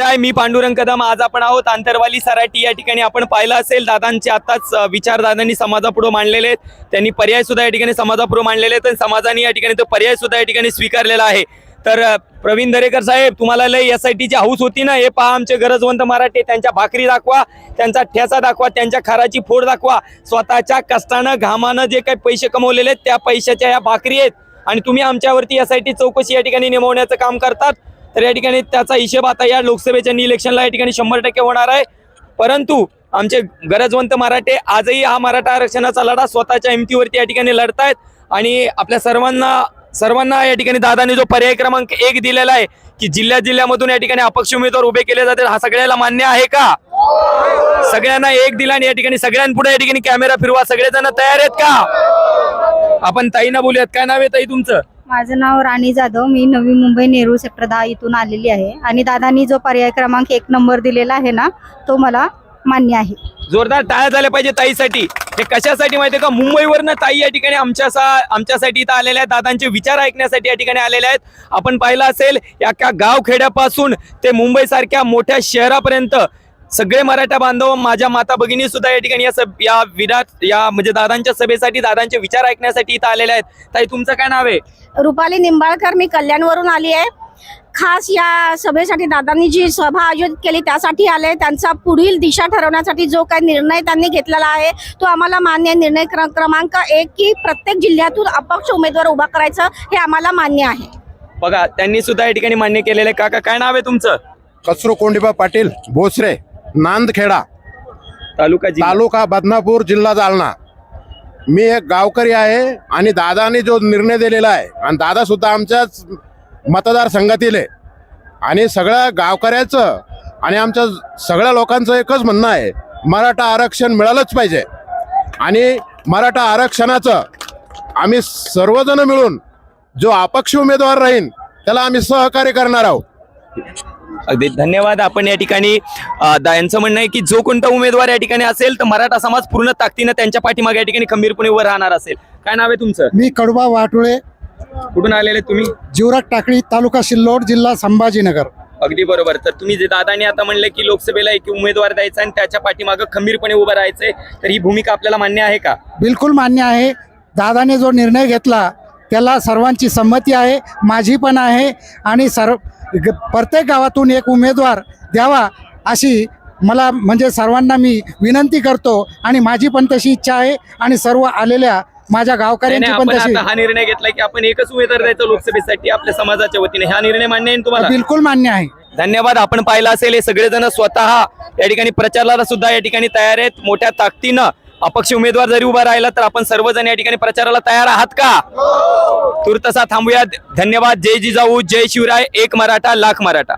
आहे मी पांडुरंग कदम. आज आपण आहोत आंतरवाली सराटी. या ठिकाणी आपण पाहिलं असेल दादांचे आताच विचारदादांनी विचार दादांनी समाजापुढे मांडलेले आहेत. त्यांनी पर्याय सुद्धा या ठिकाणी समाजापुढे मांडलेले आहेत आणि समाजाने या ठिकाणी तो पर्याय सुद्धा या ठिकाणी स्वीकारलेला आहे. तर प्रवीण दरेकर साहेब तुम्हाला लय एस आय टीची हाऊस होती ना? हे पहा आमचे गरजवंत मराठे त्यांच्या भाकरी दाखवा त्यांचा ठेसा दाखवा त्यांच्या खाराची फोड दाखवा. स्वतःच्या कष्टानं घामानं जे काही पैसे कमवलेले आहेत त्या पैशाच्या या भाकरी आहेत. आणि तुम्ही आमच्यावरती एस आय टी चौकशी या ठिकाणी नेमवण्याचं काम करतात. तर या ठिकाणी त्याचा हिशेब आता या लोकसभेच्या इलेक्शनला या ठिकाणी शंभर टक्के होणार आहे. परंतु आमचे गरजवंत मराठे आजही हा मराठा आरक्षणाचा लढा स्वतःच्या हिमतीवरती या ठिकाणी लढतायत. आणि आपल्या सर्वांना सर्वांना या ठिकाणी दादाने जो पर्याय क्रमांक एक दिलेला आहे की जिल्ह्या जिल्ह्यामधून या ठिकाणी अपक्ष उमेदवार उभे केले जातील हा सगळ्याला मान्य आहे का? सगळ्यांना एक दिला आणि या ठिकाणी सगळ्यांपुढे या ठिकाणी कॅमेरा फिरवा सगळेजण तयार आहेत का? आपण ताईना बोलूयात काय नाव आहे ताई तुमचं? माझं नाव राणी जाधव. मी नवी मुंबई नेहरू सेक्टर दहा इथून आलेली आहे. आणि दादांनी जो पर्याय क्रमांक एक नंबर दिलेला आहे ना तो मला मान्य आहे. जोरदार टाळ्या झाल्या पाहिजे ताईसाठी. हे कशासाठी माहितीये का? मुंबईवरनं ताई या ठिकाणी आमच्या आमच्यासाठी इथं आलेल्या आहेत. दादांचे विचार ऐकण्यासाठी या ठिकाणी आलेल्या आहेत. आपण पाहिलं असेल या का गाव खेड्यापासून ते मुंबईसारख्या मोठ्या शहरापर्यंत सगळे मराठा बांधव माझ्या माता भगिनी सुद्धा या ठिकाणी या सब या विराट या म्हणजे दादांच्या सभेसाठी दादांचे विचार ऐकण्यासाठी इथं आलेल्या आहेत. ताई तुमचं काय नाव आहे? रुपाली निंबाळकर मी कल्याणवरून आली आहे. खास या सभेसाठी दादांनी जी सभा आयोजित केली त्यासाठी आले त्यांचा पुढील दिशा ठरवण्यासाठी जो काही निर्णय त्यांनी घेतलेला आहे तो आम्हाला मान्य आहे. निर्णय क्र- क्रमांक एक की प्रत्येक जिल्ह्यातून अपक्ष उमेदवार उभा करायचं हे आम्हाला मान्य आहे. बघा त्यांनी सुद्धा या ठिकाणी मान्य केलेलं आहे. काका काय नाव आहे तुमचं? कचरू कोंडिबा पाटील भोसरे. नांदखेडा तालुका तालुका बदनापूर जिल्हा जालना. मी एक गावकरी आहे आणि दादाने जो निर्णय दिलेला आहे आणि दादा सुद्धा आमच्याच मतदारसंघातील आहे. आणि सगळ्या गावकऱ्याचं आणि आमच्या सगळ्या लोकांचं एकच म्हणणं आहे मराठा आरक्षण मिळालंच पाहिजे. आणि मराठा आरक्षणाचं आम्ही सर्वजण मिळून जो अपक्ष उमेदवार राहील त्याला आम्ही सहकार्य करणार आहोत. अगदी धन्यवाद. आपण या ठिकाणी यांचं म्हणणं आहे की जो कोणता उमेदवार या ठिकाणी असेल तर मराठा समाज पूर्ण ताकदीनं त्यांच्या पाठीमागे या ठिकाणी खंबीरपणे उभं राहणार असेल. काय नाव आहे तुमचं? मी कडबा वाटोळे. कुठून आलेले तुम्ही? जीवराट टाकळी तालुका सिल्लोड जिल्हा संभाजीनगर. अगदी बरोबर. तर तुम्ही जे दादानी आता म्हणले की लोकसभेला एक उमेदवार द्यायचा आणि त्याच्या पाठीमागे खंबीरपणे उभं राहायचंय तर ही भूमिका आपल्याला मान्य आहे का? बिलकुल मान्य आहे. दादाने जो निर्णय घेतला त्याला सर्वांची संमती आहे माझी पण आहे आणि सर्व प्रत्येक गावातून एक उमेदवार द्यावा अशी मला म्हणजे सर्वांना मी विनंती करतो आणि माझी पण तशी इच्छा आहे आणि सर्व आलेल्या माझ्या गावकऱ्यांची पण तशी हा निर्णय घेतलाय की आपण एकच उमेदवार द्यायचा लोकसभेसाठी आपल्या समाजाच्या वतीने. हा निर्णय मान्य आहे तुम्हाला? बिलकुल मान्य आहे. धन्यवाद आपण पाहिलं असेल हे सगळेजण स्वतः या ठिकाणी प्रचाराला सुद्धा या ठिकाणी तयार आहेत. मोठ्या ताकदीनं अपक्ष उमेदवार जरी उभा राहिला तर आपण सर्वजण या ठिकाणी प्रचाराला तयार आहात का? तूर्तसा थांबूया धन्यवाद. जय जिजाऊ जय शिवराय. एक मराठा लाख मराठा.